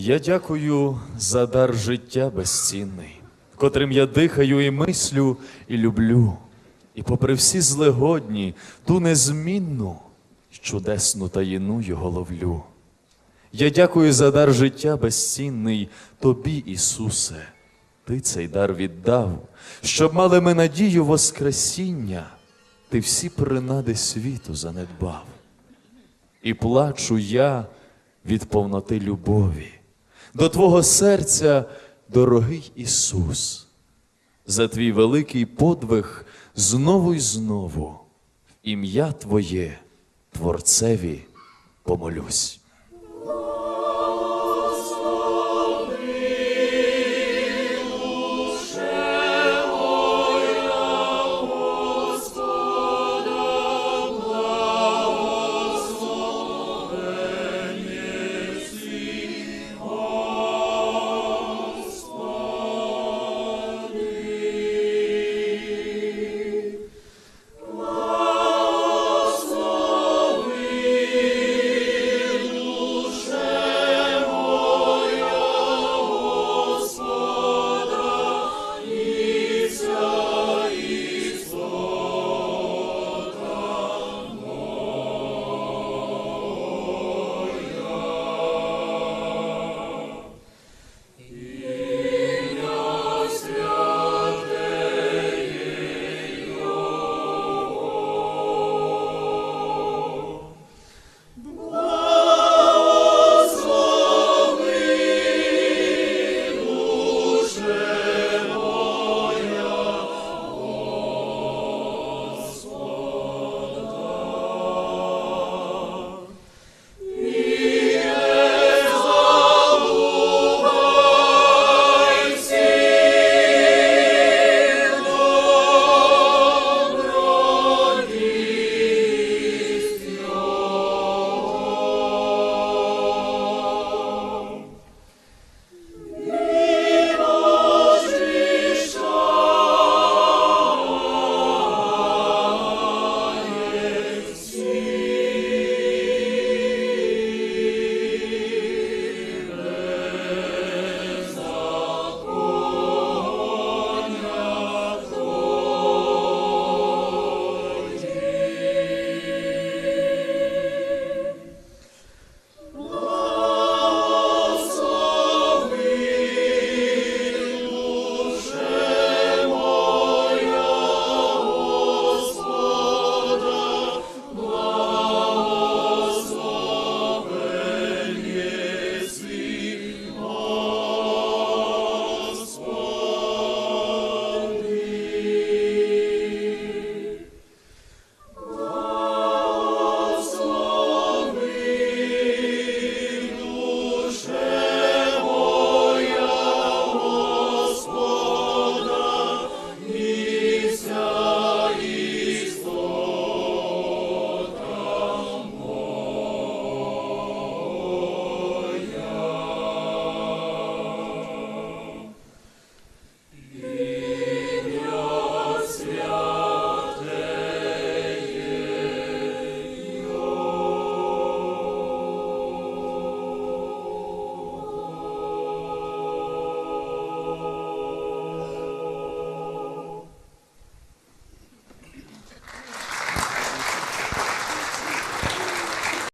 Я дякую за дар життя безцінний, котрим я дихаю і мислю, і люблю. І попри всі злегодні, ту незмінну, чудесну таїну його ловлю. Я дякую за дар життя безцінний тобі, Ісусе. Ти цей дар віддав, щоб мали ми надію Воскресіння, ти всі принади світу занедбав. І плачу я від повноти любові, до Твого серця, дорогий Ісус, за твій великий подвиг знову й знову в ім'я Твоє, Творцеві, помолюсь.